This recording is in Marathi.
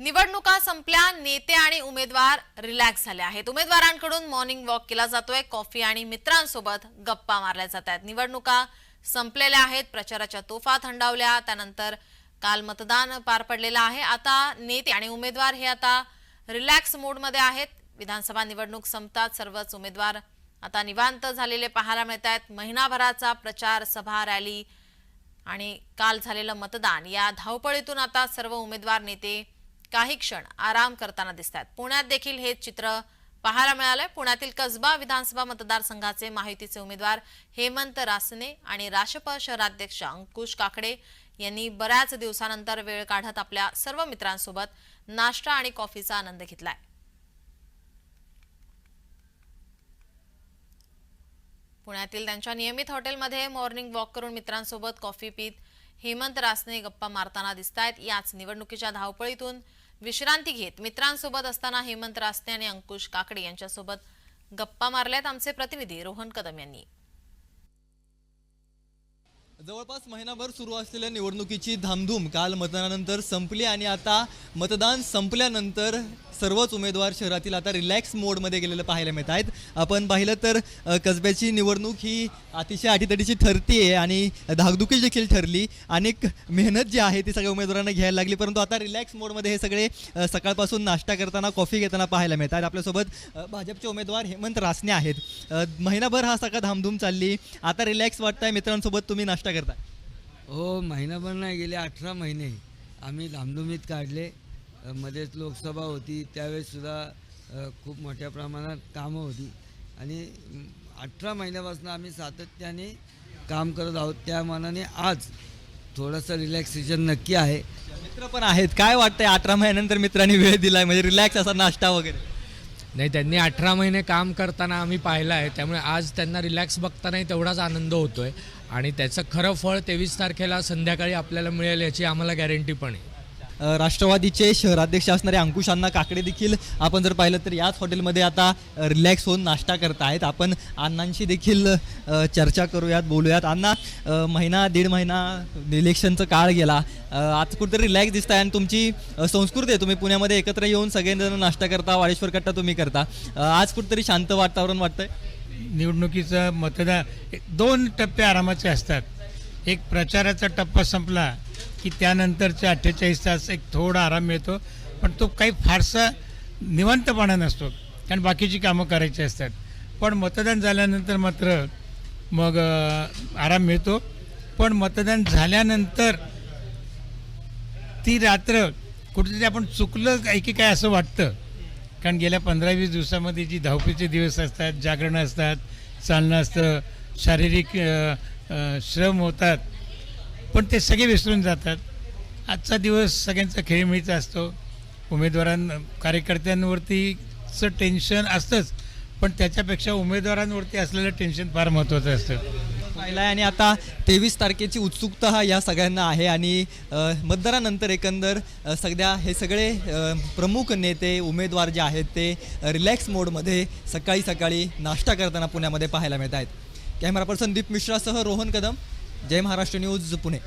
निवडणुका संपल्या नेते आणि उमेदवार रिलॅक्स झाले आहेत. उमेदवारांकडून मॉर्निंग वॉक केला जातोय. कॉफी आणि मित्रांसोबत गप्पा मारल्या जात आहेत. निवडणुका संपलेल्या आहेत. प्रचाराच्या तोफा थंडावल्या. त्यानंतर काल मतदान पार पडलेलं आहे. आता नेते आणि उमेदवार हे आता रिलॅक्स मोडमध्ये आहेत. विधानसभा निवडणूक संपतात. सर्वच उमेदवार आता निवांत झालेले पाहायला मिळत आहेत महिनाभराचा प्रचार सभा रॅली आणि काल झालेलं मतदान या धावपळीतून आता सर्व उमेदवार नेते काही क्षण आराम करताना दिसतात पुण्यात देखील हे चित्र पाहायला मिळालंय. पुण्यातील कसबा विधानसभा मतदारसंघाचे माहितीचे उमेदवार हेमंत रासने आणि राशप शहराध्यक्ष अंकुश काकडे यांनी बऱ्याच दिवसानंतर वेळ काढत आपल्या सर्व मित्रांसोबत नाश्ता आणि कॉफीचा आनंद घेतलाय. पुण्यातील त्यांच्या नियमित हॉटेलमध्ये मॉर्निंग वॉक करून मित्रांसोबत कॉफी पीत हेमंत रासने गप्पा मारताना दिसतायत. याच निवडणुकीच्या धावपळीतून विश्रांती घेत मित्रांसोबत असताना हेमंत रासने आणि अंकुश काकडे यांच्यासोबत गप्पा मारल्यात आमचे प्रतिनिधी रोहन कदम यांनी. जवळपास महिनाभर सुरू असलेल्या निवडणुकीची धामधूम काल मतदानानंतर संपली आणि आता मतदान संपल्यानंतर सर्वच उमेदवार शहरातील आता रिलॅक्स मोडमध्ये गेलेलं पाहायला मिळत आहेत. आपण पाहिलं तर कसब्याची निवडणूक ही अतिशय अटीतटीची ठरती आहे आणि धाकधुकी देखील ठरली. अनेक मेहनत जी आहे ती सगळ्या उमेदवारांना घ्यायला लागली. परंतु आता रिलॅक्स मोडमध्ये हे सगळे सकाळपासून नाश्ता करताना कॉफी घेताना पाहायला मिळतात आपल्यासोबत भाजपचे उमेदवार हेमंत रासने आहेत. महिनाभर हा सगळा धामधूम चालली. आता रिलॅक्स वाटतंय मित्रांसोबत तुम्ही नाश्ता करता हो महिनाभर नाही गेले अठरा महिने. आम्ही धामधुमीत काढले. मध्येच लोकसभा होती त्यावेळेससुद्धा खूप मोठ्या प्रमाणात कामं होती. आणि अठरा महिन्यापासून आम्ही सातत्याने काम करत आहोत. त्या मानाने आज थोडंसं रिलॅक्सेशन नक्की आहे. मित्र पण आहेत. काय वाटतंय? अठरा महिन्यानंतर मित्रांनी वेळ दिलाय. म्हणजे रिलॅक्स असा नाश्ता वगैरे. नाही त्यांनी अठरा महिने काम करताना आम्ही पाहिलं आहे. त्यामुळे आज त्यांना रिलॅक्स बघतानाही तेवढाच आनंद होतो आहे आणि त्याचं खरं फळ तेवीस तारखेला संध्याकाळी आपल्याला मिळेल याची आम्हाला गॅरंटी पण आहे. राष्ट्रवादीचे शहराध्यक्ष असणारे अंकुश अण्णा काकडे देखील आपण जर पाहिलं तर याच हॉटेलमध्ये आता रिलॅक्स होऊन नाश्ता करतायत आपण अण्णांशी देखील चर्चा करूयात बोलूयात. अण्णा महिना दीड महिना इलेक्शनचं काळ गेला. आज कुठेतरी रिलॅक्स दिसत आहे आणि तुमची संस्कृती आहे. तुम्ही पुण्यामध्ये एकत्र येऊन सगळेजण नाश्ता करता वाडेश्वर कट्टा तुम्ही करता. आज कुठेतरी शांत वातावरण वाटतंय? निवडणुकीचं मतदान दोन टप्पे आरामाचे असतात. एक प्रचाराचा टप्पा संपला की त्यानंतरचे अठ्ठेचाळीस तास एक थोडा आराम मिळतो पण तो काही फारसा निवांतपणा नसतो कारण बाकीची कामं करायची असतात. पण मतदान झाल्यानंतर मात्र मग आराम मिळतो. पण मतदान झाल्यानंतर ती रात्र कुठेतरी आपण चुकलं काय की काय असं वाटतं? कारण गेल्या पंधरा वीस दिवसामध्ये जी धावपीचे दिवस असतात जागरणं असतात चालणं असतं शारीरिक श्रम होतात पण ते सगळे विसरून जातात. आजचा दिवस सगळ्यांचा खेळीमेळीचा असतो. उमेदवारां कार्यकर्त्यांवरतीचं टेन्शन असतंच. पण त्याच्यापेक्षा उमेदवारांवरती असलेलं टेन्शन फार महत्त्वाचं असतं. पाहिलाय आणि आता तेवीस तारखेची उत्सुकता हा या सगळ्यांना आहे आणि मतदारानंतर मतदानानंतर एकंदर सध्या हे सगळे प्रमुख नेते उमेदवार जे आहेत ते रिलॅक्स मोडमध्ये सकाळी सकाळी नाश्ता करताना पुण्यामध्ये पाहायला मिळत आहेत. कॅमेरा पर्सन दीप मिश्रासह रोहन कदम. जय महाराष्ट्र न्यूज पुणे.